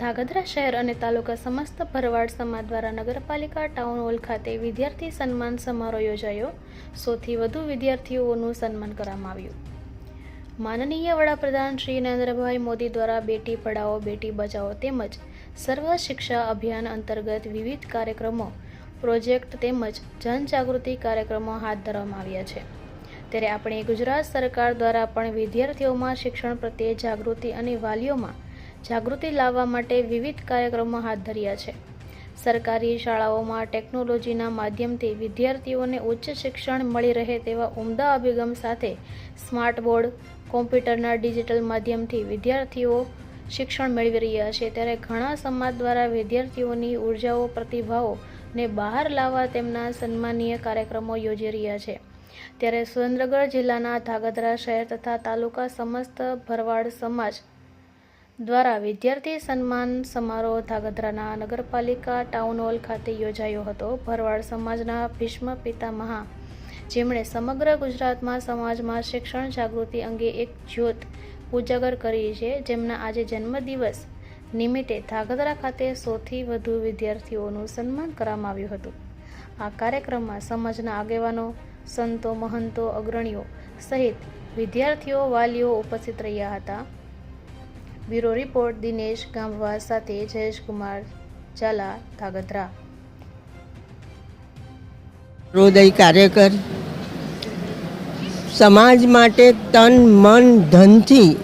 ધાંગધ્રા શહેર અને તાલુકા સમસ્ત ભરવાડ સમાજ દ્વારા નગરપાલિકા ટાઉન હોલ ખાતે વિદ્યાર્થી સન્માન સમારોહ યોજાયો. સૌથી વધુ વિદ્યાર્થીઓનું સન્માન કરવામાં આવ્યું. માનનીય વડાપ્રધાન શ્રી નરેન્દ્રભાઈ મોદી દ્વારા બેટી પઢાઓ, બેટી બચાવો તેમજ સર્વ શિક્ષા અભિયાન અંતર્ગત વિવિધ કાર્યક્રમો, પ્રોજેક્ટ તેમજ જનજાગૃતિ કાર્યક્રમો હાથ ધરવામાં આવ્યા છે. ત્યારે આપણે ગુજરાત સરકાર દ્વારા પણ વિદ્યાર્થીઓમાં શિક્ષણ પ્રત્યે જાગૃતિ અને વાલીઓમાં જાગૃતિ લાવવા માટે વિવિધ કાર્યક્રમો હાથ ધર્યા છે. સરકારી શાળાઓમાં ટેકનોલોજીના માધ્યમથી વિદ્યાર્થીઓને ઉચ્ચ શિક્ષણ મળી રહે તેવા ઉમદા અભિગમ સાથે સ્માર્ટ બોર્ડ, કોમ્પ્યુટરના ડિજિટલ માધ્યમથી વિદ્યાર્થીઓ શિક્ષણ મેળવી રહ્યા છે. ત્યારે ઘણા સમાજ દ્વારા વિદ્યાર્થીઓની ઉર્જાઓ, પ્રતિભાઓને બહાર લાવવા તેમના સન્માનીય કાર્યક્રમો યોજી રહ્યા છે. ત્યારે સુરેન્દ્રગઢ જિલ્લાના ધાગધરા શહેર તથા તાલુકા સમસ્ત ભરવાડ સમાજ દ્વારા વિદ્યાર્થી સન્માન સમારોહ ધાગધ્રાના નગરપાલિકા ટાઉન હોલ ખાતે યોજાયો હતો. ભરવાડ સમાજના ભીષ્મ પિતામહા, જેમણે સમગ્ર ગુજરાતમાં સમાજમાં શિક્ષણ જાગૃતિ અંગે એક જ્યોત ઉજાગર કરી છે. જેમના આજે જન્મદિવસ નિમિત્તે ધાગધ્રા ખાતે સોથી વધુ વિદ્યાર્થીઓનું સન્માન કરવામાં આવ્યું હતું. આ કાર્યક્રમમાં સમાજના આગેવાનો, સંતો, મહંતો, અગ્રણીઓ સહિત વિદ્યાર્થીઓ, વાલીઓ ઉપસ્થિત રહ્યા હતા. બ્યુરો રિપોર્ટ દિનેશ ગામવા સાથે જયેશકુમાર ઝાલા ધાગધ્રા. હૃદય કાર્યકર સમાજ માટે તન, મન, ધનથી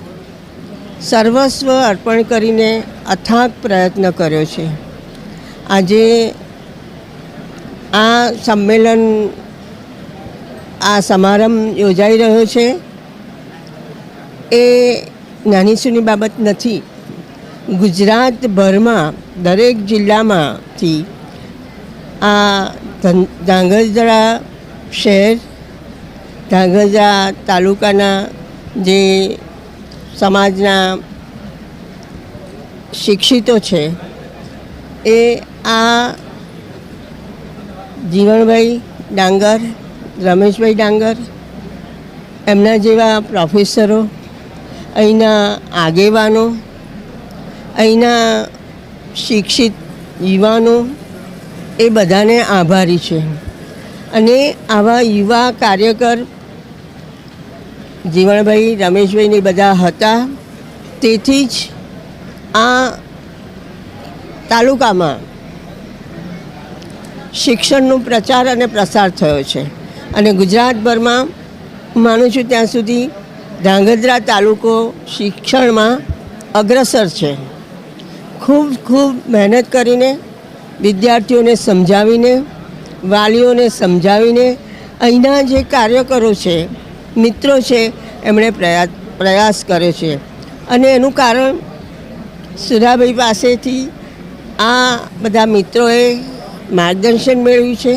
સર્વસ્વ અર્પણ કરીને અથાગ પ્રયત્ન કર્યો છે. આજે આ સંમેલન, આ સમારંભ યોજાઈ રહ્યો છે. એ નાની સૂની બાબત નથી. ગુજરાતભરમાં દરેક જિલ્લામાંથી આ ધાંગધ્રા શહેર, ધાંગધ્રા તાલુકાના જે સમાજના શિક્ષિતો છે, એ આ જીવણભાઈ ડાંગર, રમેશભાઈ ડાંગર, એમના જેવા પ્રોફેસરો અહીંના આગેવાનો, અહીંના શિક્ષિત યુવાનો, એ બધાને આભારી છે. અને આવા યુવા કાર્યકર જીવણભાઈ રમેશભાઈને બધા હતા, તેથી જ આ તાલુકામાં શિક્ષણનો પ્રચાર અને પ્રસાર થયો છે. અને ગુજરાતભરમાં માનું છું ત્યાં સુધી ધ્રાંગધ્રા તાલુકો શિક્ષણમાં અગ્રસર છે. ખૂબ ખૂબ મહેનત કરીને વિદ્યાર્થીઓને સમજાવીને, વાલીઓને સમજાવીને અહીંના જે કાર્યકરો છે, મિત્રો છે, એમણે પ્રયાસ પ્રયાસ કર્યો છે. અને એનું કારણ સુધાભાઈ પાસેથી આ બધા મિત્રોએ માર્ગદર્શન મેળવ્યું છે.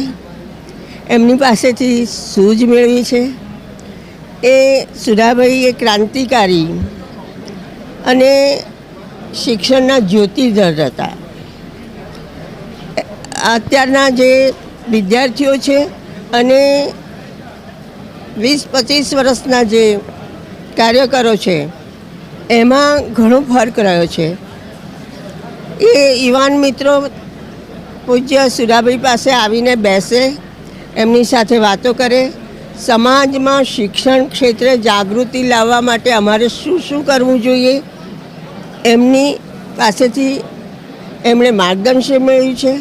એમની પાસેથી સૂઝ મેળવી છે. એ સુધાભાઈ એ ક્રાંતિકારી અને શિક્ષણના જ્યોતિર્ધર હતા. અત્યારના જે વિદ્યાર્થીઓ છે અને વીસ પચીસ વર્ષના જે કાર્યકરો છે, એમાં ઘણો ફરક રહ્યો છે. એ યુવાન મિત્રો પૂજ્ય સુરાભાઈ પાસે આવીને બેસે, એમની સાથે વાતો કરે સમાજમાં શિક્ષણ ક્ષેત્રે જાગૃતિ લાવવા માટે અમારે શું શું કરવું જોઈએ એમની પાસેથી એમણે માર્ગદર્શન મળ્યું છે.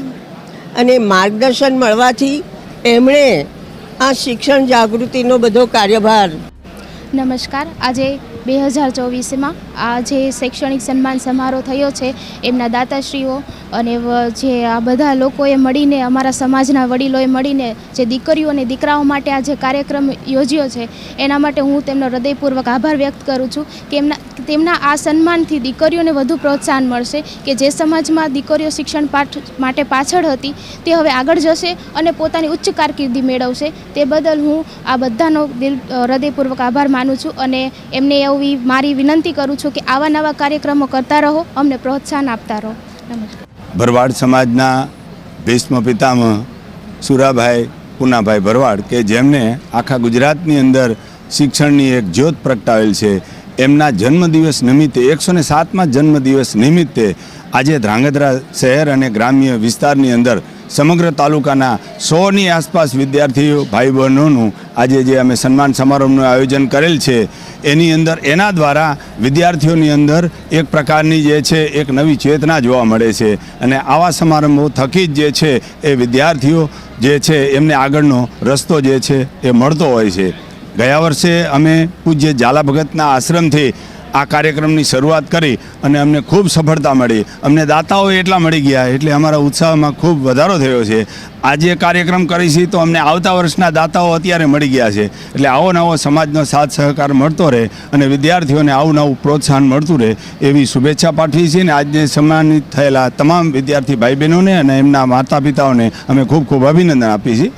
અને માર્ગદર્શન મળવાથી એમણે આ શિક્ષણ જાગૃતિનો બધો કાર્યભાર નમસ્કાર. આજે બે હજાર ચોવીસમાં આ જે શૈક્ષણિક સન્માન સમારોહ થયો છે, એમના દાતાશ્રીઓ અને જે આ બધા લોકોએ મળીને, અમારા સમાજના વડીલોએ મળીને જે દીકરીઓ અને દીકરાઓ માટે આ જે કાર્યક્રમ યોજ્યો છે, એના માટે હું તેમનો હૃદયપૂર્વક આભાર વ્યક્ત કરું છું કે એમના તેમના આ સન્માનથી દીકરીઓને વધુ પ્રોત્સાહન મળશે કે જે સમાજમાં દીકરીઓ શિક્ષણ પાઠ માટે પાછળ હતી તે હવે આગળ જશે અને પોતાની ઉચ્ચ કારકિર્દી મેળવશે. તે બદલ હું આ બધાનો દિલ હૃદયપૂર્વક આભાર માનું છું અને એમને એવી મારી વિનંતી કરું છું કે આવા નવા કાર્યક્રમો કરતા રહો, અમને પ્રોત્સાહન આપતા રહો. નમસ્કાર. ભરવાડ સમાજના ભીષ્મ પિતામહ સુરાભાઈ, પૂનાભાઈ ભરવાડ કે જેમને આખા ગુજરાતની અંદર શિક્ષણની એક જ્યોત પ્રગટાવેલ છે. એમના જન્મદિવસ નિમિત્તે એકસો ને સાતમાં જન્મદિવસ નિમિત્તે આજે ધ્રાંગધ્રા શહેર અને ગ્રામ્ય વિસ્તારની અંદર સમગ્ર તાલુકાના સોની આસપાસ વિદ્યાર્થીઓ ભાઈ બહેનોનું આજે જે અમે સન્માન સમારોહનું આયોજન કરેલ છે, એની અંદર એના દ્વારા વિદ્યાર્થીઓની અંદર એક પ્રકારની જે છે, એક નવી ચેતના જોવા મળે છે અને આવા સમારંભો થકી જ જે છે, એ વિદ્યાર્થીઓ જે છે, એમને આગળનો રસ્તો જે છે, એ મળતો હોય છે. ગયા વર્ષે અમે પૂજ્ય ઝાલા ભગતના આશ્રમથી આ કાર્યક્રમની શરૂઆત કરી અને અમને ખૂબ સફળતા મળી. અમને દાતાઓ એટલા મળી ગયા એટલે અમારા ઉત્સાહમાં ખૂબ વધારો થયો છે. આજે કાર્યક્રમ કરીશી તો અમને આવતા વર્ષના દાતાઓ અત્યારે મળી ગયા છે. એટલે આવો નવો સમાજનો સાથ સહકાર મળતો રહે અને વિદ્યાર્થીઓને આવું નવું પ્રોત્સાહન મળતું રહે એવી શુભેચ્છા પાઠવી છીએ અને આજને સન્માનિત થયેલા તમામ વિદ્યાર્થી ભાઈ બહેનોને અને એમના માતા પિતાઓને અમે ખૂબ ખૂબ અભિનંદન આપીએ છીએ.